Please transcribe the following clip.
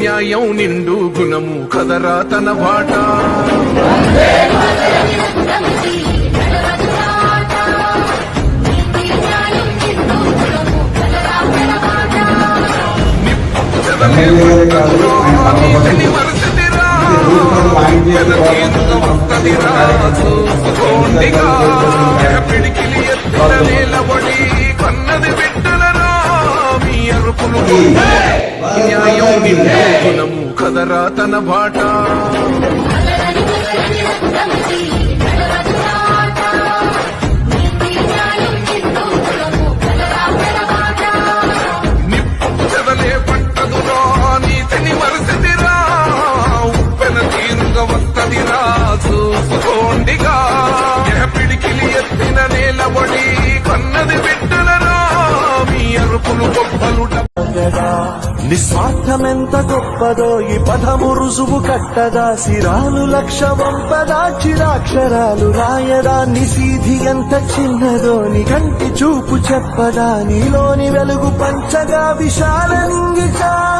న్యాయం నిండు గుణము కదరా తన బాట. పిడికిలి ఎత్తున నిలబడి న్యాయం నిండు కదరా తన బాట చూసుకోండిగా. నిస్వార్థమెంత గొప్పదో ఈ పదము రుజువు కట్టదా. సిరాలు లక్ష వంపదా చిరాక్షరాలు రాయదా. నిసీధి ఎంత చిన్నదో నికంటి చూపు చెప్పదా. నీలోని వెలుగు పంచగా విశాలంగిగా